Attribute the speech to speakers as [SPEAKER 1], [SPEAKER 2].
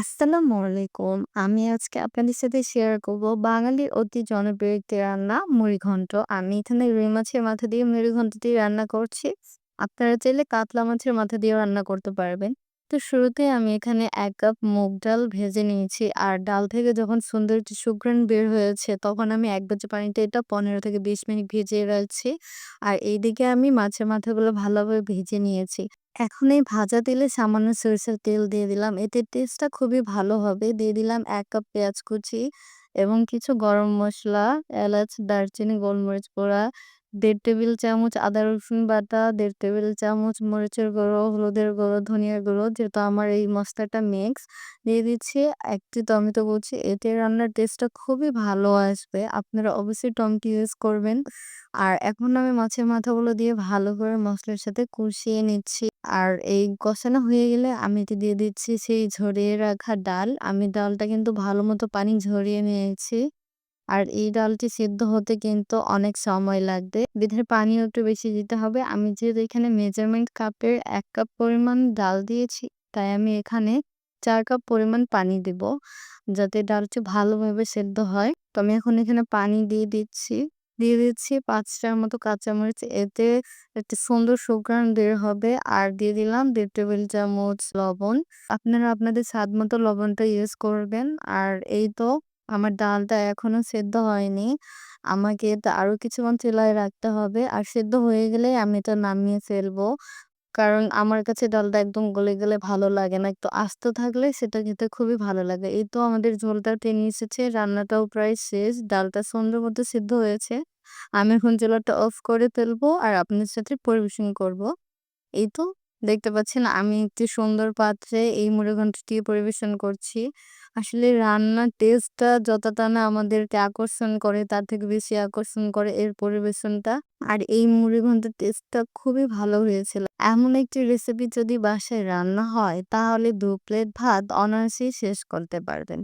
[SPEAKER 1] আসসালামু আলাইকুম। আমি আজকে আপনাদের সাথে শেয়ার করব বাঙালির অতি জনপ্রিয় একটি রান্না মুড়িঘণ্ট আমি এখানে রুই মাছের মাথা দিয়ে মুড়িঘন্টটি রান্না করছি। আপনারা চাইলে কাতলা মাছের মাথা দিয়েও রান্না করতে পারবেন। তো শুরুতে আমি এখানে ১ কাপ মুগ ডাল ভেজে নিয়েছি। আর ডাল থেকে যখন সুন্দর একটি সুঘ্রাণ বের হয়েছে তখন আমি এক বাটি পানিতে এটা ১৫ থেকে ২০ মিনিট ভিজিয়ে রাখছি। আর এইদিকে আমি মাছের মাথাগুলো ভালোভাবে ভেজে নিয়েছি। এখন এই ভাজা তেলে সামান্য সরিষার তেল দিয়ে দিলাম। এতে টেস্টটা খুবই ভালো হবে। দিয়ে দিলাম ১ কাপ পেঁয়াজ কুচি এবং কিছু গরম মসলা, এলাচ, দারচিনি, গোলমরিচ গুঁড়া, ১.৫ টেবিল চামচ আদা রসুন বাটা, দেড় টেবিল চামচ মরিচের গুঁড়ো, হলুদের গুঁড়ো, ধনিয়ার গুঁড়ো যেহেতু আমার এই মশলাটা মিক্স দিয়ে দিচ্ছি ১ টি টমেটো কুচি। এতে রান্নার টেস্টটা খুবই ভালো আসবে। আপনারা অবশ্যই টমেটো ইউজ করবেন। আর এখন আমি মাছের মাথাগুলো দিয়ে ভালো করে মশলার সাথে কষিয়ে নিচ্ছি। আর এই কষানো হয়ে গেলে আমি এতে দিয়ে দিচ্ছি সেই ঝরিয়ে রাখা ডাল। আমি ডালটা কিন্তু ভালো মতো পানি ঝরিয়ে নিয়েছি। আর এই ডালটি সিদ্ধ হতে কিন্তু অনেক সময় লাগবে। বিধায় পানিও একটু বেশি দিতে হবে। আমি যেহেতু এখানে মেজারমেন্ট কাপের এক কাপ পরিমাণ ডাল দিয়েছি, তাই আমি এখানে চার কাপ পরিমাণ পানি দিব। যাতে ডালটি ভালোভাবে সেদ্ধ হয়। তো আমি এখন এখানে পানি দিয়ে দিচ্ছি। দিয়ে দিচ্ছি ৫ টার মতো কাঁচামরিচ। এতে একটা সুন্দর সুঘ্রাণ বের হবে। আর দিয়ে দিলাম ১.৫ টেবিল চামচ লবণ। আপনারা আপনাদের স্বাদ মতো লবণটা ইউজ করবেন। আর এই তো আমার ডালটা এখনও সেদ্ধ হয়নি। আমাকে এটা আরও কিছুক্ষণ চুলায় রাখতে হবে। আর সেদ্ধ হয়ে গেলেই আমি এটা নামিয়ে ফেলব। কারণ আমার কাছে ডালটা একদম গলে গেলে ভালো লাগে না। একটু আস্ত থাকলে সেটা খেতে খুবই ভালো লাগে। এই তো আমাদের ঝোলটা টেনে এসেছে। রান্নাটাও প্রায় শেষ। ডালটা সুন্দর মতো সিদ্ধ হয়েছে। আমি এখন চুলাটা অফ করে ফেলব আর আপনার সাথে পরিবেশন করব। এই তো দেখতে পাচ্ছেন, আমি একটি সুন্দর পাত্রে এই মুড়িঘন্টটি পরিবেশন করছি। আসলে রান্নার টেস্টটা যতটা না আমাদেরকে আকর্ষণ করে, তার থেকে বেশি আকর্ষণ করে এর পরিবেশনটা। আর এই মুড়িঘন্টের টেস্টটা খুবই ভালো হয়েছিল। এমন একটি রেসিপি যদি বাসায় রান্না হয়, তাহলে দু প্লেট ভাত অনায়াসেই শেষ করতে পারবেন।